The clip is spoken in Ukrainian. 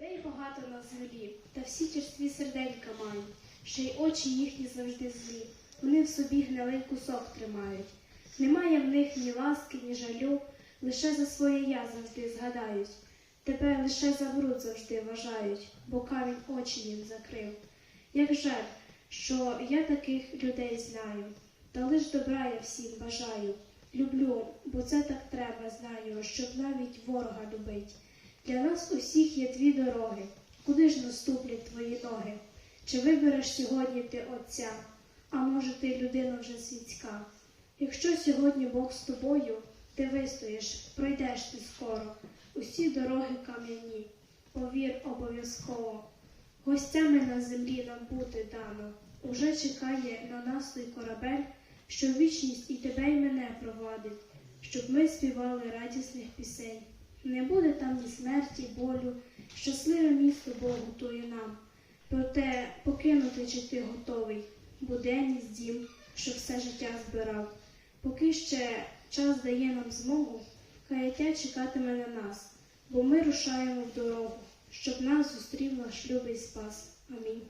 Людей багато на землі, та всі черстві серденька мають, ще й очі їхні завжди злі. Вони в собі гнилий кусок тримають. Немає в них ні ласки, ні жалю, лише за своє я завжди згадають. Тебе лише за бруд завжди вважають, бо камінь очі їм закрив. Як жаль, що я таких людей знаю, та лиш добра я всім бажаю. Люблю, бо це так треба, знаю, щоб навіть ворога любить. Для нас усіх є дві дороги. Куди ж наступлять твої ноги? Чи вибереш сьогодні ти Отця, а може ти людина вже світська? Якщо сьогодні Бог з тобою, ти вистоїш, пройдеш ти скоро. Усі дороги кам'яні, повір обов'язково. Гостями на землі нам бути дано. Уже чекає на нас той корабель, що вічність і тебе, і мене провадить, щоб ми співали радісних пісень. Не буде там ні смерті, болю, щасливе місто Бог готує нам. Проте покинути чи ти готовий, буденність дім, що все життя збирав. Поки ще час дає нам змогу, каяття чекатиме на нас, бо ми рушаємо в дорогу, щоб нас зустрів наш любий спас. Амінь.